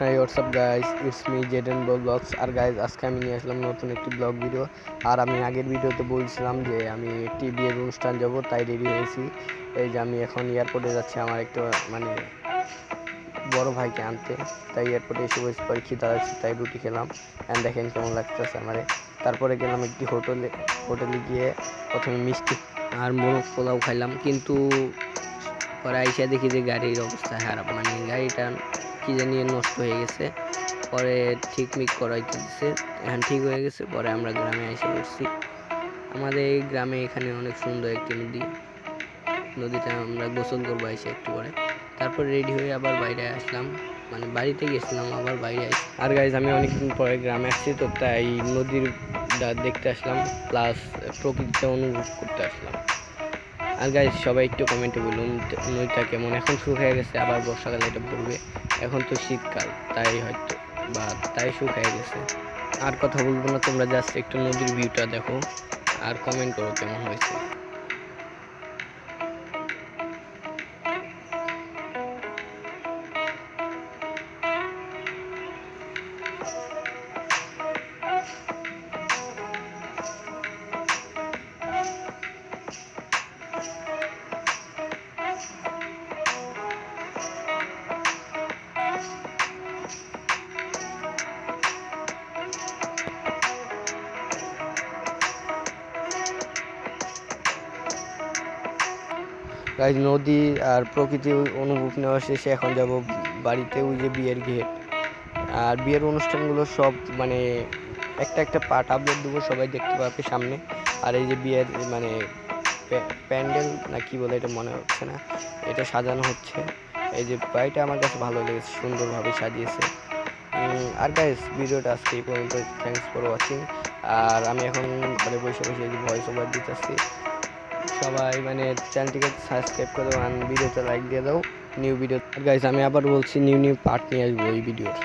Hi WhatsApp guys it's me Jaden vlogs R guys আজকে আমি নিয়ে আসলাম নতুন একটি ব্লগ ভিডিও আর আমি আগের ভিডিওতে বলছিলাম যে, আমি একটি বিয়ের অনুষ্ঠান যাব, তাই রেডি হয়েছি। এই যে আমি এখন এয়ারপোর্টে যাচ্ছি, আমার একটু মানে বড় ভাইকে আনতে। তাই এয়ারপোর্টে এসে বসে পরে খিদা তাই রুটি খেলাম। অ্যান্ড দেখেন কেমন লাগতেছে আমারে। তারপরে গেলাম একটি হোটেলে হোটেলে গিয়ে প্রথমে মিষ্টি আর মোরগ পোলাও খাইলাম। কিন্তু পরে আইসা দেখি যে গাড়ির অবস্থা খারাপ। মানে গাড়িটা কি জানি নষ্ট হয়ে গেছে। পরে ঠিক মিক করাইতে দিছে এখন ঠিক হয়ে গেছে, পরে আমরা গ্রামে এসে পড়ছি আমাদের এই গ্রামে এখানে অনেক সুন্দর একটি নদী। নদীটা আমরা গোসল করব এসে একটু পরে। তারপর রেডি হয়ে আবার বাইরে আসলাম। মানে বাড়িতে গেছিলাম, আবার বাইরে আসি আর গাইজ আমি অনেকদিন পরে গ্রামে আসছি, তো তাই নদীর দেখতে আসলাম প্লাস প্রকৃতিটা অনুভব করতে আসলাম। আর গাইজ সবাই একটু কমেন্টে বলুন, নদীটা কেমন? এখন শুকিয়ে গেছে, আবার বর্ষাকালে এটা পড়বে। এখন তো শীতকাল, তাই হয়তো, বা তাই শুকিয়ে গেছে। আর কথা বলব না, তোমরা জাস্ট একটু নদীর ভিউটা দেখো, আর কমেন্ট করো কেমন হয়েছে। নদী আর প্রকৃতি অনুভব নেওয়া শেষে এখন যাব বাড়িতে ওই যে বিয়ের গেট আর বিয়ের অনুষ্ঠানগুলো সব মানে একটা একটা পার্ট আপলোড দেবো, সবাই দেখতে পাবে সামনে। আর এই যে বিয়ের মানে প্যান্ডেল না কি বলে এটা মনে হচ্ছে না, এটা সাজানো হচ্ছে। এই যে বাড়িটা আমার কাছে ভালো লেগেছে, সুন্দরভাবে সাজিয়েছে। আর গাইস ভিডিওটা আজকে এই পর্যন্ত। থ্যাংকস ফর ওয়াচিং আর আমি এখন ঘরে বসে বসে এই যে ভয়েস ওভার দিতেছি। সবাই মানে চ্যানেলটিকে সাবস্ক্রাইব করে দেবো আর ভিডিওতে লাইক দিয়ে দাও। নিউ ভিডিও গাইস আমি আবার বলছি নিউ নিউ পার্ট নিয়ে আসব এই ভিডিওর